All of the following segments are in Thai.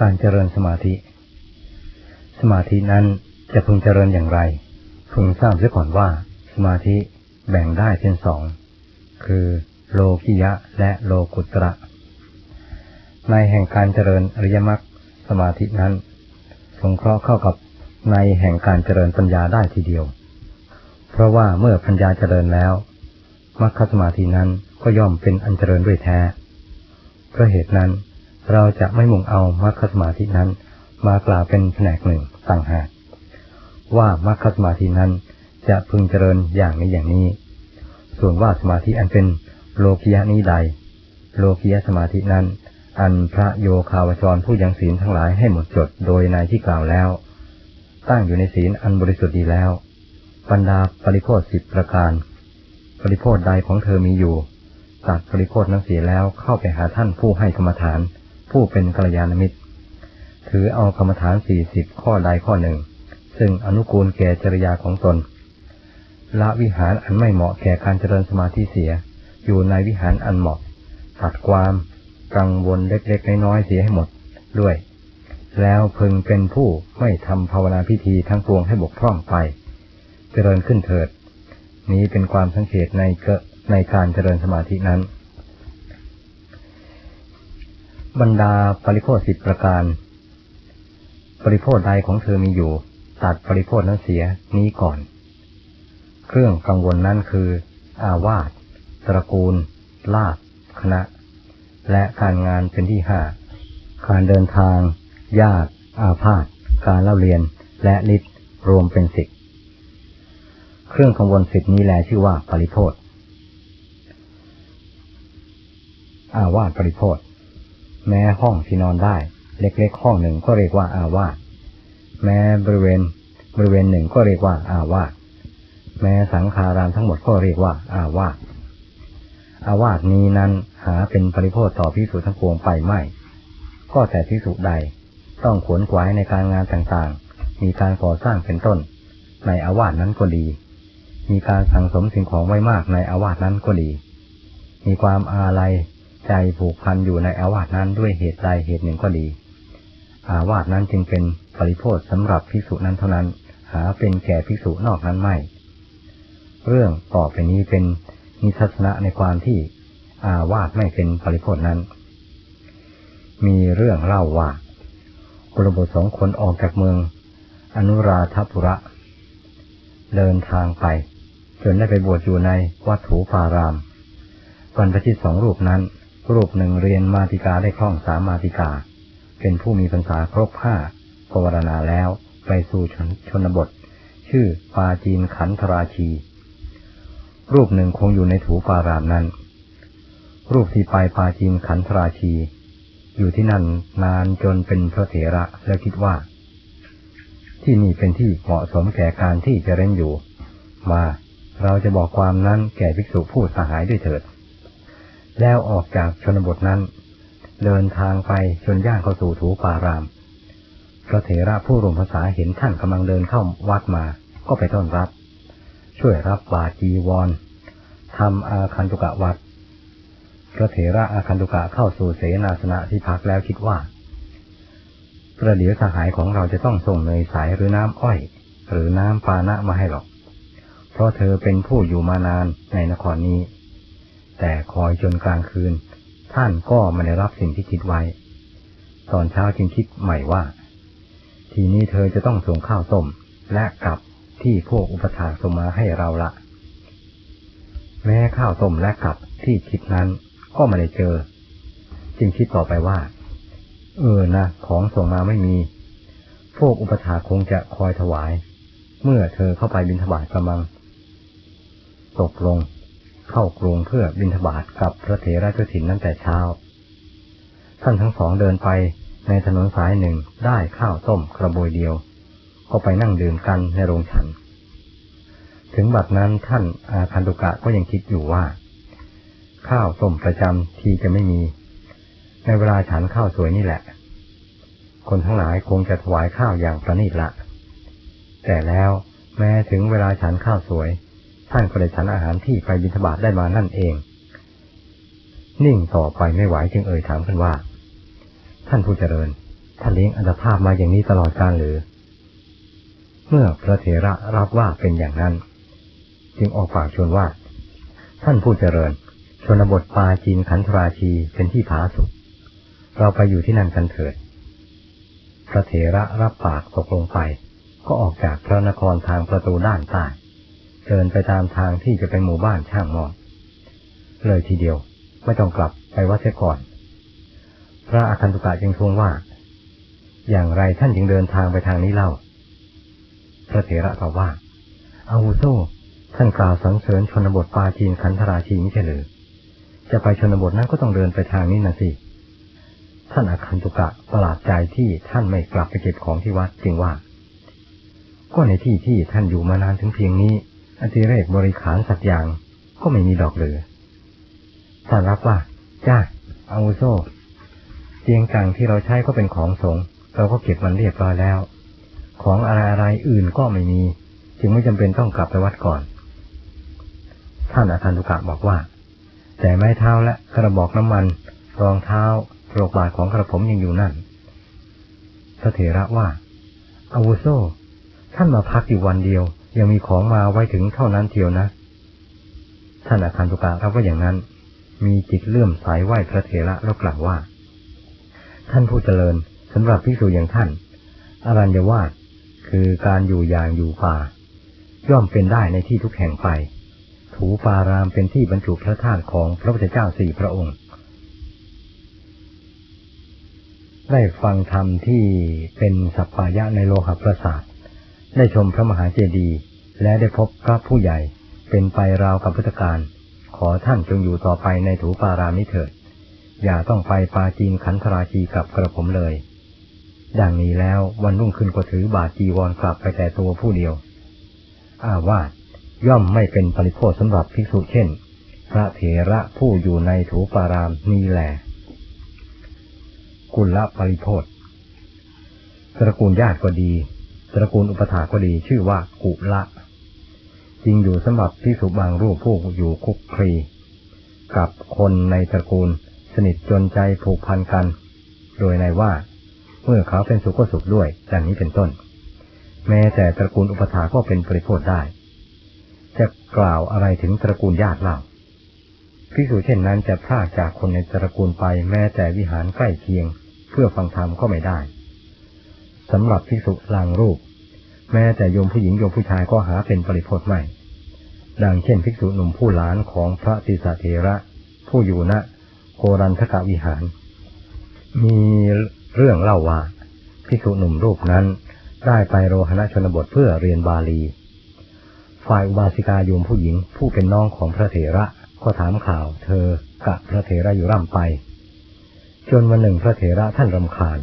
การเจริญสมาธิ สมาธินั้นจะพึงเจริญอย่างไร พึงทราบเสียก่อนว่า สมาธิแบ่งได้เป็นสอง คือโลกิยะและโลกุตระ ในแห่งการเจริญอริยมรรคสมาธินั้น สงเคราะห์เข้ากับในแห่งการเจริญปัญญาได้ทีเดียว เพราะว่าเมื่อปัญญาเจริญแล้วมรรคสมาธินั้นก็ย่อมเป็นอันเจริญด้วยแท้เพราะเหตุนั้น เราจะไม่มุ่งเอามรรคสมาธินั้น มากล่าวเป็นแผนกหนึ่งต่างหากว่ามรรคสมาธินั้นจะพึงเจริญอย่างนี้อย่างนี้ ส่วนว่าสมาธิอันเป็นโลกิยะนี้ใด โลกิยะสมาธินั้น อันพระโยคาวจรผู้ยังศีลทั้งหลายให้หมดจดโดยในที่กล่าวแล้ว ตั้งอยู่ในศีลอันบริสุทธิ์ดีแล้วบรรดาปริโภทสิบประการ ปริโภทใดของเธอมีอยู่ตัดปริโภทนั้นเสียแล้วเข้าไปหาท่านผู้ให้กรรมฐาน ผู้เป็นกัลยาณมิตร ถือเอากรรมฐานสี่สิบข้อใดข้อหนึ่ง ซึ่งอนุกูลแก่จริยาของตน ละวิหารอันไม่เหมาะแก่การเจริญสมาธิเสีย อยู่ในวิหารอันเหมาะ ตัดความกังวลเล็กๆน้อยๆเสียให้หมดด้วย แล้วพึงเป็นผู้ไม่ทำภาวนาพิธีทั้งปวงให้บกพร่องไป เจริญขึ้นเถิด นี้เป็นความสังเกตในเกในการเจริญสมาธินั้น บรรดาปริโภทสิบประการ ปริโภทใดของเธอมีอยู่ ตัดปริโภทนั้นเสียนี้ก่อน เครื่องกังวลนั้นคือ อาวาสตระกูล ลาบคณะ และการงานเป็นที่ห้าการเดินทางยากอาพาธการเล่าเรียน และฤทธิ์รวมเป็นสิบเครื่องกังวลสิบนี้แลชื่อว่าปริโภทอาวาสปริโภท แม้ห้องที่นอนได้ เล็กๆห้องหนึ่งก็เรียกว่าอาวาสแม้บริเวณบริเวณหนึ่งก็เรียกว่าอาวาสแม้สังขารามทั้งหมดก็เรียกว่า อาวาสอาวาสนี้นั้นหาเป็นปริโภทต่อพิสูจทั้งปวงไปไม่ ก็แต่พิสูจใดต้องขวนขวายในการงานต่างๆ มีการก่อสร้างเป็นต้น ในอาวาสนั้นก็ดี มีการสั่งสมสิ่งของไว้มากในอาวาสนั้นก็ดี มีความอาลัย ใจผูกพันอยู่ในอาวาสนั้นด้วยเหตุใดเหตุหนึ่งก็ดี อาวาสนั้นจึงเป็นปริโภทสำหรับภิกษุนั้นเท่านั้น หาเป็นแก่ภิกษุนอกนั้นไม่ เรื่องต่อไปนี้เป็นนิทัศนะในความที่อาวาสไม่เป็นปริโภทนั้น มีเรื่องเล่าว่ากุลบุตรสองคนออกจากเมือง อนุราธปุระ เดินทางไป จนได้ไปบวชอยู่ในวัดถูปารามบรรพชิตสองรูปนั้น รูปหนึ่งเรียนมาติกาได้คล่องสามมาติกา เป็นผู้มีพรรษาครบห้าภาวนาแล้วไปสู่ชนชนบท ชื่อปาจีนขันธราชี รูปหนึ่งคงอยู่ในถูปารามนั้น รูปที่ไปปาจีนขันธราชี อยู่ที่นั่นนานจนเป็นพระเถระแล้วคิดว่า ที่นี่เป็นที่เหมาะสมแก่การที่จะเล่นอยู่ มาเราจะบอกความนั้นแก่ภิกษุผู้สหายด้วยเถิด แล้วออกจากชนบทนั้น เดินทางไปจนย่างเข้าสู่ถูปาราม พระเถระผู้รวมภาษาเห็นท่านกำลังเดินเข้าวัดมา ก็ไปต้อนรับ ช่วยรับบาจีวรทำอาคันตุกะวัด พระเถระอาคันตุกะเข้าสู่เสนาสนะที่พักแล้วคิดว่าประเดี๋ยวสหายของเราจะต้องส่งเนยใสหรือน้ำอ้อย หรือน้ำปานะมาให้หรอก เพราะเธอเป็นผู้อยู่มานานในนครนี้ แต่คอยจนกลางคืน ท่านก็ไม่ได้รับสิ่งที่คิดไว้ ตอนเช้าจึงคิดใหม่ว่า ทีนี้เธอจะต้องส่งข้าวต้มและกับที่พวกอุปถาส่งมาให้เราละ แม้ข้าวต้มและกับที่คิดนั้นก็ไม่ได้เจอ จึงคิดต่อไปว่า เออนะของส่งมาไม่มี พวกอุปถาคงจะคอยถวาย เมื่อเธอเข้าไปบิณฑบาตกำลัง ตกลง เข้ากรุงเพื่อบิณฑบาตกับพระเถระเจ้าถิ่นนั้นแต่เช้า ท่านทั้งสองเดินไปในถนนสายหนึ่งได้ข้าวต้มกระบวยเดียว ก็ไปนั่งดื่มกันในโรงฉัน ถึงบัดนั้นท่านอาคันตุกะก็ยังคิดอยู่ว่า ข้าวต้มประจำที่จะไม่มี ในเวลาฉันข้าวสวยนี่แหละ คนทั้งหลายคงจะถวายข้าวอย่างประณีตละ แต่แล้วแม้ถึงเวลาฉันข้าวสวย ท่านก็ได้ฉันอาหารที่ไปบิณฑบาตได้มานั่นเอง นิ่งต่อไปไม่ไหวจึงเอ่ยถามกันว่า ท่านผู้เจริญ ท่านเลี้ยงอัตภาพมาอย่างนี้ตลอดกาลหรือ เมื่อพระเถระรับว่าเป็นอย่างนั้น จึงออกปากชวนว่า ท่านผู้เจริญ ชนบทปาจีนขันธราชีเป็นที่ผาสุกเราไปอยู่ที่นั่นกันเถิด พระเถระรับปากตกลงไป ก็ออกจากพระนครทางประตูด้านใต้ เดินไปตามทางที่จะเป็นหมู่บ้านช่างมอเลยทีเดียวไม่ต้องกลับไปวัดเสียก่อน พระอาคันตุกะจึงทวงว่า อย่างไรท่านจึงเดินทางไปทางนี้เล่า พระเถระตอบว่าอาวุโสท่านกล่าวสรรเสริญชนบทปาจีนขันธราชีไม่ใช่หรือจะไปชนบทนั้นก็ต้องเดินไปทางนี้นะสิท่านอาคันตุกะประหลาดใจที่ท่านไม่กลับไปเก็บของที่วัดจึงว่า ก็ในที่ที่ท่านอยู่มานานถึงเพียงนี้ อธิเรกบริขารสักอย่าง ก็ไม่มีดอกเหลือท่านรับว่าจ้าอาวุโสเตียงกลางที่เราใช้ก็เป็นของสงเราก็เก็บมันเรียบร้อยแล้ว ของอะไรอะไรอื่นก็ไม่มี จึงไม่จำเป็นต้องกลับไปวัดก่อน ท่านอาคันตุกะบอกว่า แต่ไม้เท้าและกระบอกน้ำมัน รองเท้าโรกบาทของกระผมยังอยู่นั่นพระเถระว่าอาวุโสท่านมาพักอยู่วันเดียว ยังมีของมาไว้ถึงเท่านั้นเทียวนะท่านอาคันตุกะรับว่าอย่างนั้น มีจิตเลื่อมใสไหวพระเถระแล้วกล่าวว่า ท่านผู้เจริญสำหรับภิกษุอย่างท่านอรัญญวาสคือการอยู่อย่างอยู่ป่า ย่อมเป็นได้ในที่ทุกแห่งไป ถูปารามเป็นที่บรรจุพระธาตุของพระพุทธเจ้าสี่พระองค์ ได้ฟังธรรมที่เป็นสัปปายะในโลหะประสาท ได้ชมพระมหาเจดีย์และได้พบพระผู้ใหญ่เป็นไปราวกับพุทธการ ขอท่านจงอยู่ต่อไปในถูปารามนี้เถิด อย่าต้องไปปาจีนขันธราชีกับกระผมเลย ดังนี้แล้ววันรุ่งขึ้นก็ถือบาจีวรกลับไปแต่ตัวผู้เดียว อาวาสย่อมไม่เป็นปริโภคสำหรับภิกษุเช่น พระเถระผู้อยู่ในถูปารามนี้แหละกุลละปริโภคตระกูลญาติก็ดี ตระกูลอุปถาก็ดีชื่อว่ากุละจริงอยู่สำหรับภิกษุบางรูปผู้อยู่คุกคลีกับคนในตระกูลสนิทจนใจผูกพันกัน โดยในว่า เมื่อเขาเป็นสุขก็สุขด้วยดังนี้เป็นต้น แม้แต่ตระกูลอุปถาก็เป็นปริโภคได้ จะกล่าวอะไรถึงตระกูลญาติเล่าภิกษุเช่นนั้นจะพลากจากคนในตระกูลไปแม้แต่วิหารใกล้เคียง เพื่อฟังธรรมก็ไม่ได้สำหรับภิกษุลางรูป แม้แต่โยมผู้หญิงโยมผู้ชายก็หาเป็นปริโภคไม่ ดังเช่นภิกษุหนุ่มผู้หลานของพระติสเถระ ผู้อยู่ณโกรันทกวิหาร มีเรื่องเล่าว่าภิกษุหนุ่มรูปนั้นได้ไปโรหณชนบทเพื่อเรียนบาลี ฝ่ายอุบาสิกาโยมผู้หญิงผู้เป็นน้องของพระเถระก็ถามข่าว เธอกับพระเถระอยู่ร่ำไป จนวันหนึ่งพระเถระท่านรำคาญ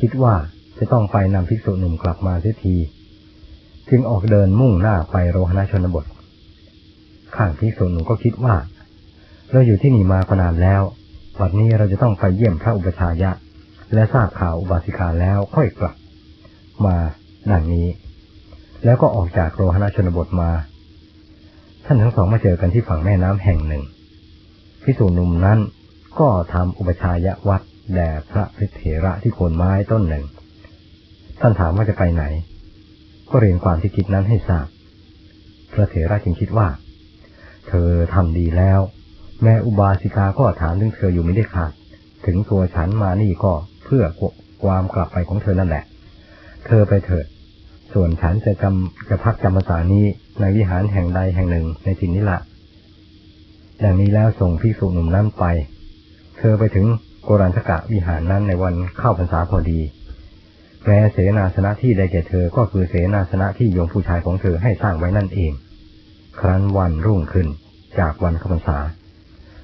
คิดว่าจะต้องไปนำภิกษุหนุ่มกลับมาเสียที จึงออกเดินมุ่งหน้าไปโรหณชนบท ข้างภิกษุหนุ่มก็คิดว่า เราอยู่ที่นี่มากนานแล้ววันนี้เราจะต้องไปเยี่ยมพระอุปชายะ และทราบข่าวอุบาสิกาแล้วค่อยกลับ มาดังนี้ แล้วก็ออกจากโรหณชนบทมา ท่านทั้งสองมาเจอกันที่ฝั่งแม่น้ำแห่งหนึ่งพิสูจนุ่มนั้นก็ทำอุปชายะวัดแด่พระพิเถระที่โคนไม้ต้นหนึ่ง ท่านถามว่าจะไปไหน ก็เรียนความที่คิดนั้นให้ทราบ พระเถระจึงคิดว่า เธอทำดีแล้ว แม่อุบาสิกาก็ถามถึงเธออยู่ไม่ได้ขาด ถึงตัวฉันมานี่ก็เพื่อความกลับไปของเธอนั่นแหละ เธอไปเถิด ส่วนฉันจะจำจะพักจำพรรษานี้ในวิหารแห่งใดแห่งหนึ่งในถิ่นนี้ละดังนี้แล้วส่งพิสุหนุ่มนั้นไป เธอไปถึงโกรันทกะวิหารนั้นในวันเข้าพรรษาพอดี แม้เสนาสนะที่ได้แก่เธอก็คือเสนาสนะที่โยมผู้ชายของเธอให้สร้างไว้นั่นเอง ครั้นวันรุ่งขึ้นจากวันเข้าพรรษา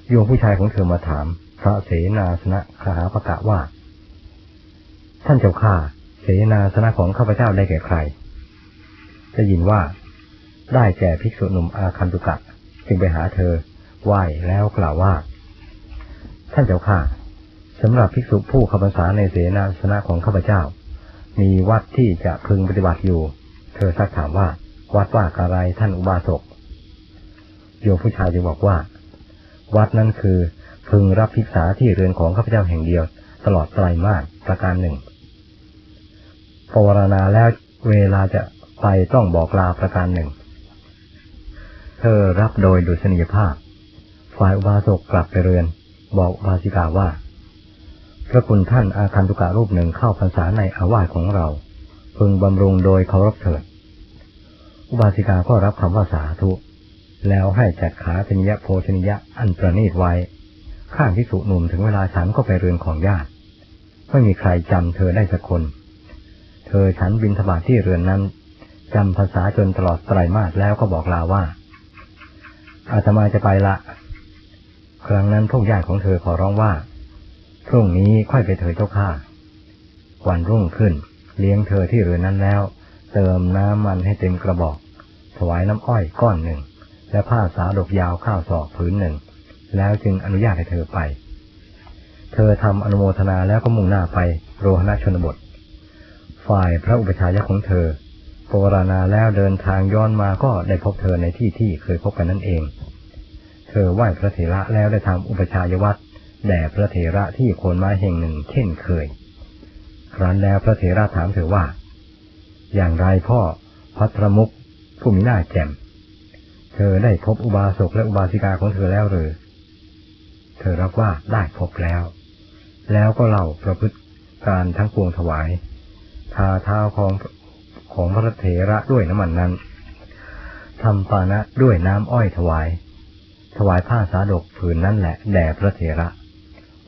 โยมผู้ชายของเธอมาถาม พระเสนาสนะคหาประกะว่า ท่านเจ้าข้าเสนาสนะของข้าพเจ้าได้แก่ใครจะยินว่า ได้แก่ภิกษุหนุ่มอาคันตุกะจึงไปหาเธอ ไหว้แล้วกล่าวว่า ท่านเจ้าข้าสำหรับภิกษุผู้ขบภาษาในเสนาสนะของข้าพเจ้า มีวัดที่จะพึงปฏิบัติอยู่ เธอซักถามว่า วัดว่าอะไรท่านอุบาสก โยผู้ชายจึงบอกว่า วัดนั้นคือพึงรับภิกษาที่เรือนของข้าพเจ้าแห่งเดียว ตลอดไตรมาสประการหนึ่งปวารณาแล้วเวลาจะไปต้องบอกลาประการหนึ่ง เธอรับโดยดุษณียภาพ ฝ่ายอุบาสกกลับไปเรือน บอกอุบาสิกาว่า พระคุณท่านอาคันตุกะรูปหนึ่งเข้าพรรษาในอาวาสของเรา พึงบำรุงโดยเคารพเถิด อุบาสิกาก็รับคำว่าสาธุ แล้วให้จัดขาชนิยะโภชนิยะอันประณีตไว้ ข้างพิสุหนุ่มถึงเวลาฉันก็ไปเรือนของญาติ ไม่มีใครจำเธอได้สักคน เธอฉันบินทบาทที่เรือนนั้นจำภาษาจนตลอดไตรมาสแล้วก็บอกลาว่า อาตมาจะไปละ ครั้งนั้นพวกญาติของเธอขอร้องว่า พรุ่งนี้ค่อยไปเถิดเจ้าข้าวันรุ่งขึ้น เลี้ยงเธอที่เรือนนั้นแล้ว เติมน้ำมันให้เต็มกระบอก ถวายน้ำอ้อยก้อนหนึ่ง และผ้าสาดกยาวข้าวศอกผืนหนึ่ง แล้วจึงอนุญาตให้เธอไป เธอทำอนุโมทนาแล้วก็มุ่งหน้าไปโรหณชนบท ฝ่ายพระอุปชายะของเธอปวารณาแล้วเดินทางย้อนมาก็ได้พบเธอในที่ที่เคยพบกันนั่นเอง เธอไหว้พระเถระแล้วได้ทำอุปชายวัตร แด่พระเถระที่โคนไม้แห่งหนึ่งเช่นเคย ครั้นแล้วพระเถระถามเธอว่า อย่างไรพ่อพัทรมุกผู้มีหน้าแจ่ม เธอได้พบอุบาสกและอุบาสิกาของเธอแล้วหรือ เธอรับว่าได้พบแล้ว แล้วก็เล่าประพฤติการทั้งปวงถวาย ทาเท้าของของพระเถระด้วยน้ำมันนั้นทำปานะด้วยน้ำอ้อยถวาย ถวายผ้าสาดกผืนนั่นแหละแด่พระเถระ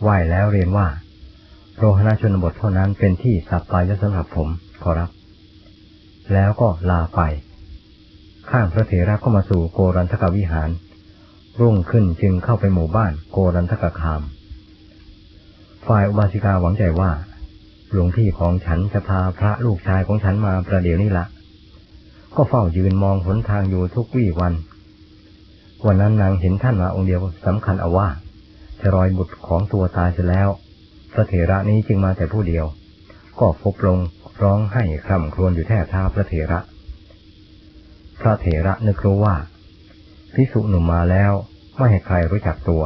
ไหว้แล้วเรียนว่า โรหณชนบทเท่านั้นเป็นที่สัปปายะสำหรับผมขอรับ แล้วก็ลาไป ข้างพระเถระก็มาสู่โกรันทกวิหาร รุ่งขึ้นจึงเข้าไปหมู่บ้านโกรันทกคาม ฝ่ายอุบาสิกาหวังใจว่า หลวงพี่ของฉันจะพาพระลูกชายของฉันมาประเดี๋ยวนี้ละก็เฝ้ายืนมองหนทางอยู่ทุกวี่วัน วันนั้นนางเห็นท่านมาองค์เดียวสำคัญเอาว่า จะรอยบุตรของตัวตายเสียแล้ว พระเถระนี้จึงมาแต่ผู้เดียว ก็พบลงร้องให้คร่ำครวญอยู่แทบเท้าพระเถระ พระเถระนึกรู้ว่าพิสุหนุ่มมาแล้วไม่ให้ใครรู้จักตัว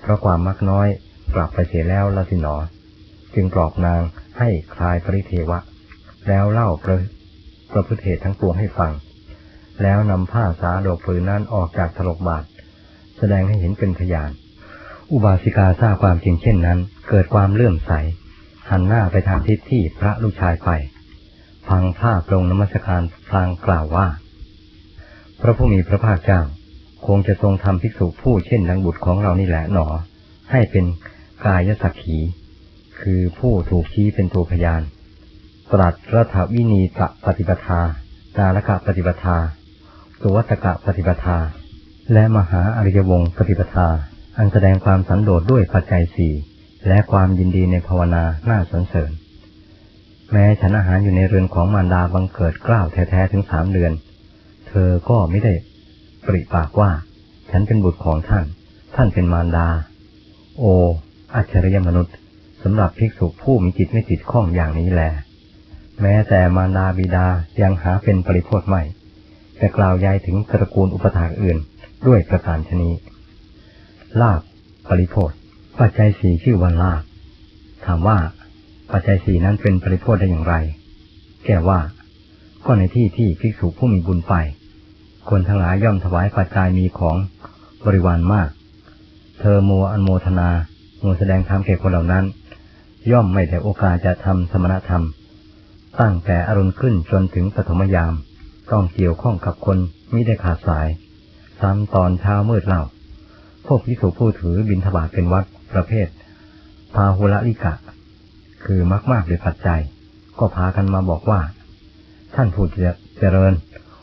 เพราะความมักน้อยกลับไปเสียแล้วละสินอ จึงปลอบนางให้คลายปริเทวะ แล้วเล่าประประพฤติเหตุทั้งปวงให้ฟัง แล้วนำผ้าสาดกผืนนั้นออกจากถลกบาท แสดงให้เห็นเป็นพยาน อุบาสิกาทราบความจริงเช่นนั้น เกิดความเลื่อมใส หันหน้าไปทางทิศที่พระลูกชายไป พังผ้าปรงนมัสการพลางกล่าวว่า พระผู้มีพระภาคเจ้า คงจะทรงทำภิกษุผู้เช่นดังบุตรของเรานี่แหละหนอ ให้เป็นกายสักขี คือผู้ถูกชี้เป็นตัวพยาน ตรัสรัฐวินีตะปฏิปทาจารกะปฏิปทา สุวัตกะปฏิปทา และมหาอริยวงศ์ปฏิปทา อันแสดงความสันโดษด้วยปัจจัยสี่และความยินดีในภาวนาหน้าสนเสริญ แม้ฉันอาหารอยู่ในเรือนของมารดาบังเกิดกล้าวแท้ๆถึงสามเดือน เธอก็ไม่ได้ปริปากว่า ฉันเป็นบุตรของท่าน ท่านเป็นมารดา โอ อัจฉริยมนุษย์สำหรับภิกษุผู้มีจิตไม่ติดข้องอย่างนี้แล แม้แต่มารดาบิดายังหาเป็นปริพธไม่จะกล่าวยายถึงตระกูลอุปถากอื่นด้วยประการชนี ลาบปริพธปัจจัยสี่ชื่อว่าลาบถามว่าปัจจัยสี่นั้นเป็นปริพธได้อย่างไร แก้ว่า ก็ในที่ที่ภิกษุผู้มีบุญไป คนทั้งหลายย่อมถวายปัจจัยมีของบริวารมาก เธอมัวอันโมทนามัวแสดงธรรมแก่คนเหล่านั้น ย่อมไม่ได้โอกาสจะทำสมณธรรม ตั้งแต่อรุณขึ้นจนถึงปฐมยาม ต้องเกี่ยวข้องกับคนมิได้ขาดสาย ซ้ำตอนเช้ามืดเล่า พวกพิสุผู้ถือบินทบาทเป็นวัดประเภท พาหุละลิกะ คือมากมากด้วยปัจจัย ก็พากันมาบอกว่า ท่านผู้เจริญ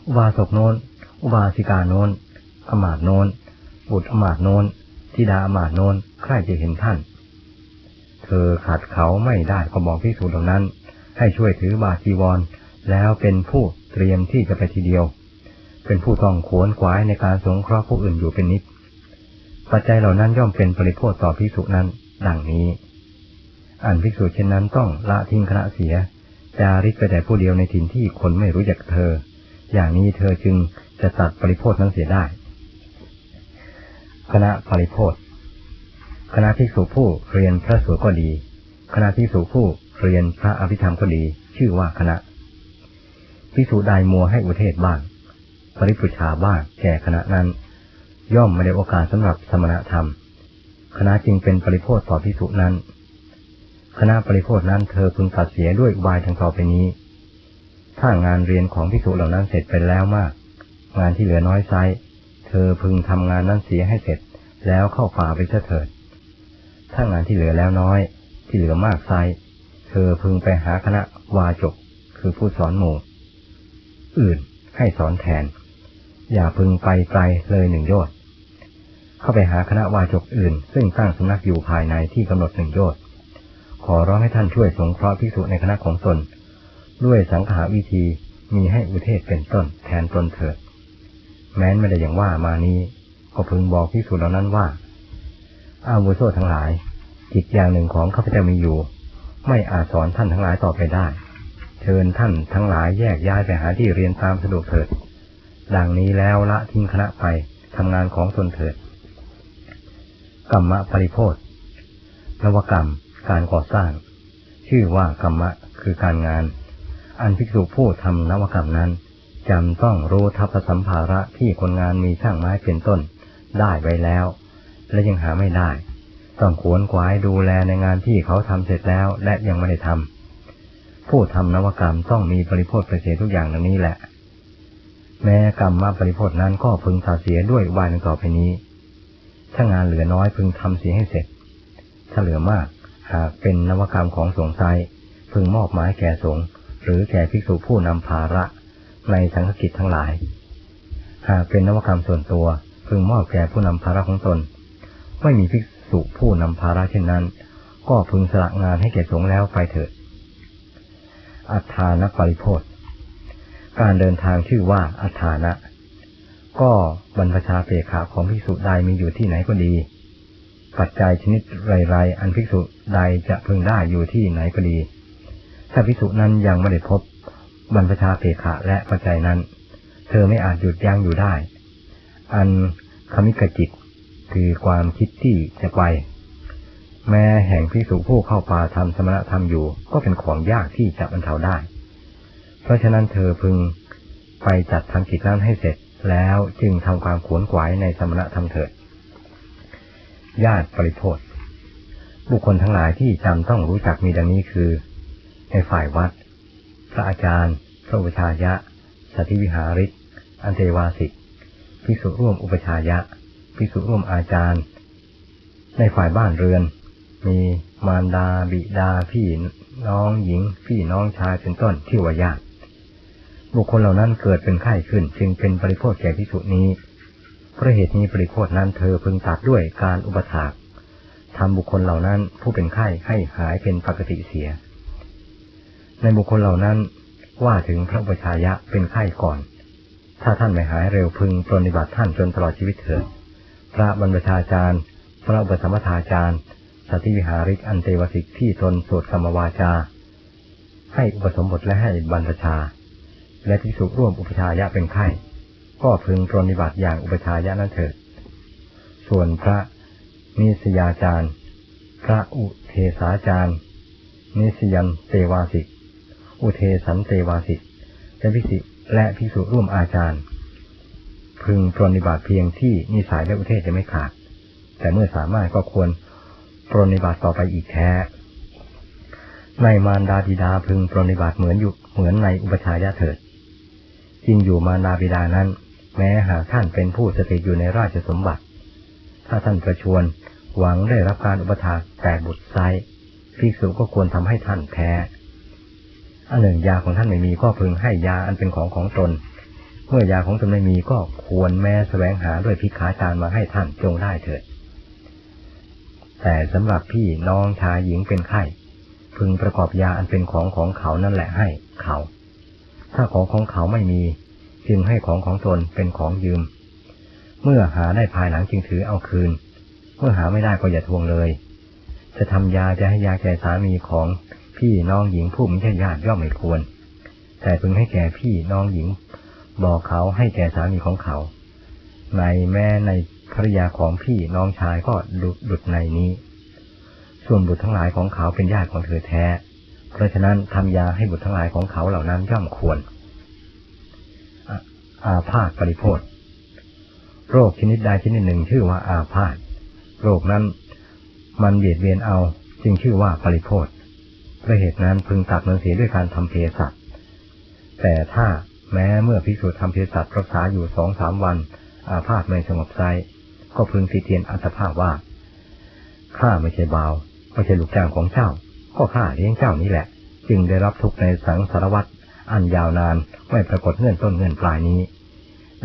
อุบาสกโน้น อุบาสิกาโน้น อมาตโน้น บุตรอมาตโน้นธิดาอมาตโน้น ใครจะเห็นท่าน เธอขัดเขาไม่ได้ก็บอกพิสูจน์เหล่านั้น ให้ช่วยถือบาจีวร แล้วเป็นผู้เตรียมที่จะไปทีเดียว เป็นผู้ต้องขวนขวายในการสงเคราะห์ผู้อื่นอยู่เป็นนิด ปัจจัยเหล่านั้นย่อมเป็นปริโภคต่อพิสุนั้นดังนี้ อันพิสูจเช่นนั้นต้องละทิ้งคณะเสีย จาริกไปแต่ผู้เดียวในถิ่นที่คนไม่รู้จักเธอ อย่างนี้เธอจึงจะตัดปริโภคนั้นเสียได้ คณะปริโภคคณะภิกษุผู้เรียนพระสูตรก็ดี คณะภิกษุผู้เรียนพระอภิธรรมก็ดี ชื่อว่าคณะพิสูจใดมัวให้อุเทศบ้าง ปริพุชาบ้างแก่คณะนั้น ย่อมไม่ได้โอกาสสำหรับสมณธรรม คณะจึงเป็นปริโพธต่อพิสุนั้น คณะปริโพธนั้นเธอพึงตัดเสียด้วยอุบายทางต่อไปนี้ ถ้างานเรียนของพิสุเหล่านั้นเสร็จไปแล้วมาก งานที่เหลือน้อยไซเธอพึงทำงานนั้นเสียให้เสร็จ แล้วเข้าป่าไปเถิด ถ้างานที่เหลือแล้วน้อย ที่เหลือมากไซเธอพึงไปหาคณะวาจก คือผู้สอนหมู่อื่นให้สอนแทน อย่าพึงไปไกลเลยหนึ่งโยชน เข้าไปหาคณะวาจกอื่น ซึ่งตั้งสำนักอยู่ภายในที่กำหนดหนึ่งโยชน์ขอร้องให้ท่านช่วยสงเคราะห์ภิกษุในคณะของตนด้วยสังขาวิธีมีให้อุเทศเป็นต้นแทนตนเถิด แม้นไม่ได้อย่างว่ามานี้ ก็พึงบอกภิกษุเหล่านั้นว่า อาวุโสทั้งหลายจิตอย่างหนึ่งของข้าพเจ้ามีอยู่ ไม่อาจสอนท่านทั้งหลายต่อไปได้ เชิญท่านทั้งหลายแยกย้ายไปหาที่เรียนตามสะดวกเถิด ดังนี้แล้วละทิ้งคณะไปทำงานของตนเถิด กรรมะปริโพธนวกรรม การก่อสร้าง ชื่อว่ากรรมะคือการงาน อันภิกษุผู้ทำนวกรรมนั้นจำต้องรู้ทัพสัมภาระที่คนงานมีช่างไม้เป็นต้น ได้ไว้แล้ว และยังหาไม่ได้ ต้องขวนขวายดูแลในงานที่เขาทำเสร็จแล้วและยังไม่ได้ทำผู้ทำนวกรรมต้องมีปริโภทไปเสียทุกอย่างดังนี้แหละ แม้กรรมมาปริโภทนั้นก็พึงทาเสียด้วยวายต่อไปนี้ ถ้างานเหลือน้อยพึงทำเสียให้เสร็จ ถ้าเหลือมากหากเป็นนวกรรมของสงฆ์ไซพึงมอบหมายแก่สงฆ์หรือแก่ภิกษุผู้นำภาระในสังฆกิจทั้งหลาย หากเป็นนวกรรมส่วนตัวพึงมอบแก่ผู้นำภาระของตน ไม่มีภิกษุผู้นำภาระเช่นนั้น ก็พึงสละงานให้แก่สงฆ์แล้วไปเถิด อัฏฐานปริโพธการเดินทางชื่อว่าอัฏฐานะ ก็บรรพชาเปขาของภิกษุใดมีอยู่ที่ไหนก็ดี ปัจจัยชนิดไรๆอันภิกษุใดจะพึงได้อยู่ที่ไหนก็ดี ถ้าภิกษุนั้นยังไม่ได้พบบรรพชาเปขะและปัจจัยนั้น เธอไม่อาจหยุดยั้งอยู่ได้ อันคมิกจิตคือความคิดที่จะไป แม้แห่งพิสุผู้เข้าป่าทำสมณธรรมอยู่ ก็เป็นของยากที่จะบรรเทาได้ เพราะฉะนั้นเธอพึงไปจัดทำกิจนั้นให้เสร็จ แล้วจึงทำความขวนขวายในสมณธรรมเถิด ญาติปริโภทบุคคลทั้งหลายที่จำต้องรู้จักมีดังนี้คือ ในฝ่ายวัด พระอาจารย์ พระอุปชายะสัติวิหาริก อันเทวาสิกภิกษุร่วมอุปชายะภิกษุร่วมอาจารย์ ในฝ่ายบ้านเรือน มีมารดาบิดาพี่น้องหญิง พี่น้องชายเป็นต้นที่ว่าญาติ บุคคลเหล่านั้นเกิดเป็นไข้ขึ้น จึงเป็นปริโภคแก่ภิกษุนี้เพราะเหตุนี้ปริโภคนั้นเธอพึงตัดด้วยการอุปถากทำบุคคลเหล่านั้นผู้เป็นไข้ให้หายเป็นปกติเสีย ในบุคคลเหล่านั้นว่าถึงพระอุปชายะเป็นไข้ก่อน ถ้าท่านไม่หายเร็วพึงปรนิบัติท่านจนตลอดชีวิตเถิดพระบรรพชาจารย์ พระอุปสมทาจารย์สัติวิหาริกอันเตวสิกที่ตนสวดกรรมวาจา ให้อุปสมบทและให้บรรพชา และที่สุร่วมอุปชายะเป็นไข้ก็พึงปรนิบัติอย่างอุปชายะนั้นเถิด ส่วนพระนิสยาจารย์ พระอุเทสาจารย์ นิสยันเตวาสิก อุเทสันเตวาสิก และพิสิและพิสุร่วมอาจารย์ พึงปรนิบัติเพียงที่นิสัยและอุเทศจะไม่ขาด แต่เมื่อสามารถก็ควรปรนิบัติต่อไปอีกแท้ ในมารดาบิดาพึงปรนิบัติเหมือนอยู่เหมือนในอุปชายะเถิด จริงอยู่มารดาบิดานั้น แม้หากท่านเป็นผู้สถิตอยู่ในราชสมบัติ ถ้าท่านประชวนหวังได้รับการอุปถากแต่บุตรไซภิกษุก็ควรทำให้ท่านแพ้อันหนึ่งยาของท่านไม่มีก็พึงให้ยาอันเป็นของของตน เมื่อยาของตนไม่มีก็ควรแม้แสวงหาด้วยพิขาจารมาให้ท่านจงได้เถิด แต่สำหรับพี่น้องชายหญิงเป็นไข้ พึงประกอบยาอันเป็นของของเขานั่นแหละให้เขา ถ้าของของเขาไม่มี จึงให้ของของตนเป็นของยืม เมื่อหาได้ภายหลังจึงถือเอาคืน เมื่อหาไม่ได้ก็อย่าทวงเลย จะทำยาจะให้ยาแก่สามีของพี่น้องหญิงผู้ม่ใช่ญาติย่อมไม่ควร แต่พึงให้แก่พี่น้องหญิง บอกเขาให้แก่สามีของเขา ในแม่ในภรยาของพี่น้องชายก็ดุดดุดในนี้ ส่วนบุตรทั้งหลายของเขาเป็นญาติของเธอแท้ เพราะฉะนั้นทำยาให้บุตรทั้งหลายของเขาเหล่านั้นย่อมควร อาพาธปริโภทโรคชนิดใดชนิดหนึ่งชื่อว่าอาพาธโรคนั้นมันเบียดเบียนเอาจึงชื่อว่าปริโภทเพระเหตุนั้นพึงตัดมันเสียด้วยการทำเภสัชแต่ถ้าแม้เมื่อพิสูจน์ทำเภสัชรักษาอยู่สองสามวัน อาพาธไม่สงบใจก็พึงติเตียนอัตภาพว่าข้าไม่ใช่บาวไม่ใช่ลูกจ้างของเจ้า ก็ข้าเลี้ยงเจ้านี่แหละ จึงได้รับทุกข์ในสังสารวัตรอันยาวนานไม่ปรากฏเงื่อนต้นเงื่อนปลายนี้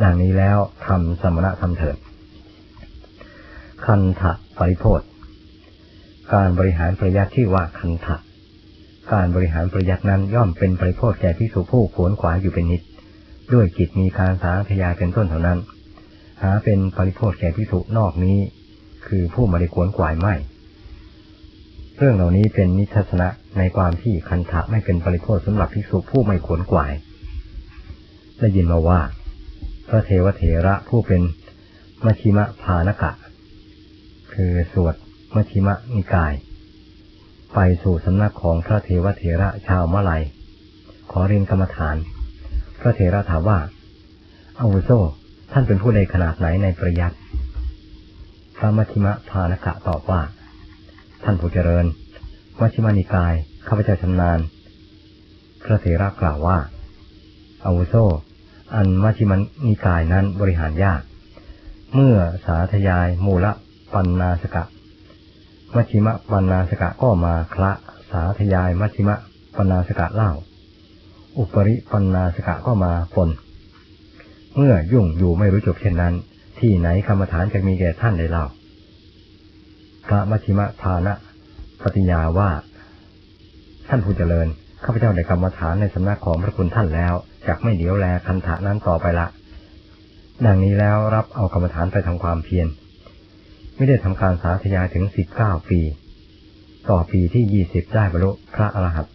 ดังนี้แล้วทำสมณะทำเถิด คันทะปริโพธการบริหารประยัติที่ว่าคันทะการบริหารประยัตินั้นย่อมเป็นปริโพธแก่พิสุผู้ขวนขวายอยู่เป็นนิด ด้วยจิตมีการสาธยาเป็นต้นเท่านั้น หาเป็นปริโพธแก่พิสุนอกนี้ คือผู้ไม่ได้ขวนขวายไม่ เรื่องเหล่านี้เป็นนิทัศนะในความที่คันทะไม่เป็นปริโภคสำหรับภิกษุผู้ไม่ขวนขวาย ได้ยินมาว่า พระเทวเถระผู้เป็นมัชชิมะพานกะ คือสวดมัชชิมะนิกาย ไปสู่สำนักของพระเทวเถระชาวมะไลยขอเรียนกรรมฐาน พระเถระถามว่าอาวุโสท่านเป็นผู้ใดขนาดไหนในประยัติพระมัชชิมะพานกะตอบว่า ท่านผู้เจริญมัชฌิมานิกายข้าพเจ้าชำนาญ พระเถระกล่าวว่าอาวุโสอันมัชฌิมานิกายนั้นบริหารยาก เมื่อสาธยายมูลปันนาสกะมัชฌิมะปันนาสกะก็มาคละสาธยายมัชฌิมะปันนาสกะเล่า อุปริปันนาสกะก็มาปนเมื่อยุ่งอยู่ไม่รู้จบเช่นนั้น ที่ไหนกรรมฐานจะมีแก่ท่านได้เล่า พระมัชฌิมพานะปฏิญาว่า ท่านผู้เจริญข้าพเจ้าได้กรรมฐานในสำนักของพระคุณท่านแล้วจากไม่เดียวแลคันถะนั้นต่อไปละ ดังนี้แล้วรับเอากรรมฐานไปทำความเพียรไม่ได้ทำการสาธยายถึงสิบเก้าปี ต่อปีที่ยี่สิบได้บรรลุพระอรหันต์